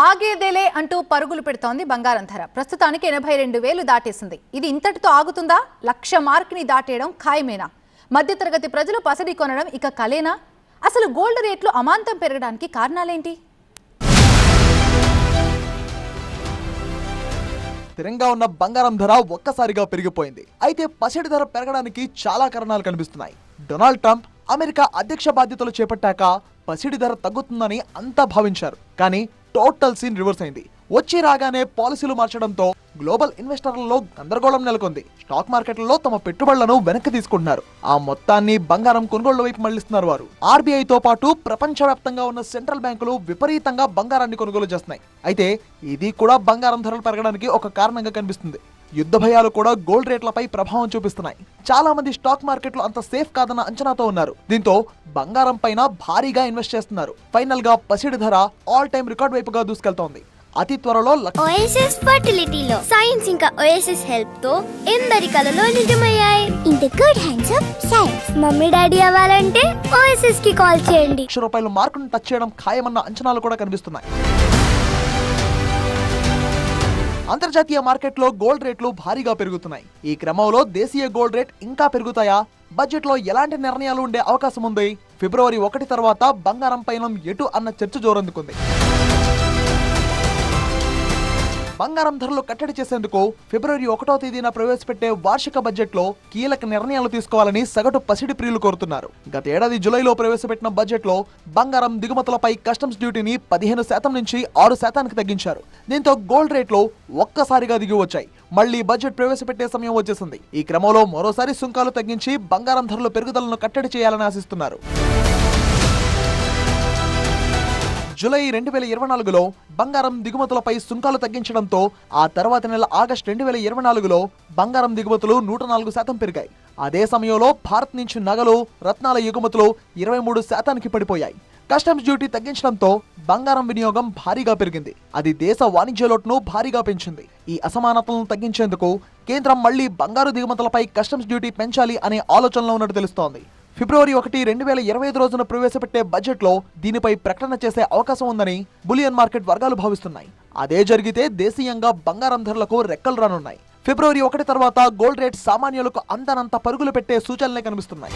ఆగేదేలే అంటూ పరుగులు పెడుతోంది బంగారం ధర. ప్రస్తుతానికి ఎనభై రెండు వేలు దాటేసింది. ఇది ఇంతటితో ఆగుతుందా? లక్ష మార్క్ని దాటేయడం ఖాయమేనా? మధ్యతరగతి ప్రజలు పసడి కొనడం ఇక కలేనా? అసలు గోల్డ్ రేట్లు అమాంతం పెరగడానికి కారణాలేంటి? స్థిరంగా ఉన్న బంగారం ధర ఒక్కసారిగా పెరిగిపోయింది. అయితే పసిడి ధర పెరగడానికి చాలా కారణాలు కనిపిస్తున్నాయి. డొనాల్డ్ ట్రంప్ అమెరికా అధ్యక్ష బాధ్యతలు చేపట్టాక పసిడి ధర తగ్గుతుందని అంతా భావించారు. కానీ టోటల్ సీన్ రివర్స్ అయింది. వచ్చి రాగానే పాలసీలు మార్చడంతో గ్లోబల్ ఇన్వెస్టర్లలో గందరగోళం నెలకొంది. స్టాక్ మార్కెట్లలో తమ పెట్టుబడులను వెనక్కి తీసుకుంటున్నారు. ఆ మొత్తాన్ని బంగారం కొనుగోళ్ళ వైపు మళ్ళిస్తున్నారు వారు. ఆర్బీఐతో పాటు ప్రపంచవ్యాప్తంగా ఉన్న సెంట్రల్ బ్యాంకులు విపరీతంగా బంగారాన్ని కొనుగోలు చేస్తున్నాయి. అయితే ఇది కూడా బంగారం ధరలు పెరగడానికి ఒక కారణంగా కనిపిస్తుంది. యుద్ధ భయాలు కూడా గోల్డ్ రేట్లపై ప్రభావం చూపిస్తున్నాయి. చాలా మంది స్టాక్ మార్కెట్లు అంత సేఫ్ కాదన్న అంచనాతో ఉన్నారు. దీంతో బంగారం పైన భారీగా ఇన్వెస్ట్ చేస్తున్నారు. ఫైనల్గా పసిడి ధర ఆల్ టైమ్ రికార్డ్ వైపుగా దూసుకెళ్తోంది. అతి త్వరలో ఓఎస్ఎస్ ఫర్టిలిటీలో సైన్స్ ఇంకా ఓఎస్ఎస్ హెల్ప్తో ఎందరి కలలో నిజమయ్యాయి? In the good hands of science mummy daddy అవ్వాలంటే ఓఎస్ఎస్కి కాల్ చేయండి. లక్ష రూపాయల మార్కును టచ్ చేయడం ఖాయమన్న అంచనాలు కూడా కనిపిస్తున్నాయి. అంతర్జాతీయ మార్కెట్లో గోల్డ్ రేట్లు భారీగా పెరుగుతున్నాయి. ఈ క్రమంలో దేశీయ గోల్డ్ రేట్ ఇంకా పెరుగుతాయా? బడ్జెట్లో ఎలాంటి నిర్ణయాలు ఉండే అవకాశం ఉంది? ఫిబ్రవరి ఒకటి తర్వాత బంగారం పైన ఎటు అన్న చర్చ జోరందుకుంది. బంగారం ధరలు కట్టడి చేసేందుకు ఫిబ్రవరి ఒకటో తేదీన ప్రవేశపెట్టే వార్షిక బడ్జెట్లో కీలక నిర్ణయాలు తీసుకోవాలని సగటు పసిడి ప్రియులు కోరుతున్నారు. గత ఏడాది జులైలో ప్రవేశపెట్టిన బడ్జెట్లో బంగారం దిగుమతులపై కస్టమ్స్ డ్యూటీని పదిహేను శాతం నుంచి ఆరు శాతానికి తగ్గించారు. దీంతో గోల్డ్ రేట్లు ఒక్కసారిగా దిగి వచ్చాయి. మళ్ళీ బడ్జెట్ ప్రవేశపెట్టే సమయం వచ్చేసింది. ఈ క్రమంలో మరోసారి సుంకాలు తగ్గించి బంగారం ధరలు పెరుగుదలను కట్టడి చేయాలని ఆశిస్తున్నారు. జూలై రెండు వేల ఇరవై నాలుగులో బంగారం దిగుమతులపై సుంకాలు తగ్గించడంతో ఆ తర్వాత నెల ఆగస్టు రెండు వేల ఇరవై నాలుగులో బంగారం దిగుమతులు నూట నాలుగు శాతం పెరిగాయి. అదే సమయంలో భారత్ నుంచి నగలు రత్నాల ఎగుమతులు ఇరవై మూడు శాతానికి పడిపోయాయి. కస్టమ్స్ డ్యూటీ తగ్గించడంతో బంగారం వినియోగం భారీగా పెరిగింది. అది దేశ వాణిజ్య లోటును భారీగా పెంచింది. ఈ అసమానతలను తగ్గించేందుకు కేంద్రం మళ్ళీ బంగారు దిగుమతులపై కస్టమ్స్ డ్యూటీ పెంచాలి అనే ఆలోచనలో ఉన్నట్టు తెలుస్తోంది. ఫిబ్రవరి ఒకటి రెండు వేల ఇరవై ఐదు రోజున ప్రవేశపెట్టే బడ్జెట్లో దీనిపై ప్రకటన చేసే అవకాశం ఉందని బులియన్ మార్కెట్ వర్గాలు భావిస్తున్నాయి. అదే జరిగితే దేశీయంగా బంగారం ధరలకు రెక్కలు రానున్నాయి. ఫిబ్రవరి ఒకటి తర్వాత గోల్డ్ రేట్ సామాన్యులకు అందనంత పరుగులు పెట్టే సూచనలే కనిపిస్తున్నాయి.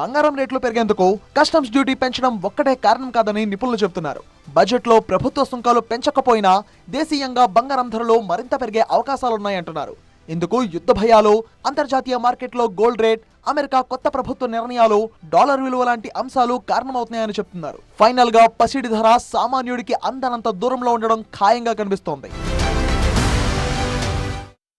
బంగారం రేట్లు పెరిగేందుకు కస్టమ్స్ డ్యూటీ పెంచడం ఒక్కటే కారణం కాదని నిపుణులు చెబుతున్నారు. బడ్జెట్లో ప్రభుత్వ సుంకాలు పెంచకపోయినా దేశీయంగా బంగారం ధరలు మరింత పెరిగే అవకాశాలున్నాయంటున్నారు. ఇందుకు యుద్ధ భయాలు అంతర్జాతీయ మార్కెట్లో గోల్డ్ రేట్ అమెరికా కొత్త ప్రభుత్వ నిర్ణయాలు డాలర్ విలువ లాంటి అంశాలు కారణమవుతున్నాయని చెప్తున్నారు. ఫైనల్గా పసిడి ధర సామాన్యుడికి అందనంత దూరంలో ఉండడం ఖాయంగా కనిపిస్తోంది.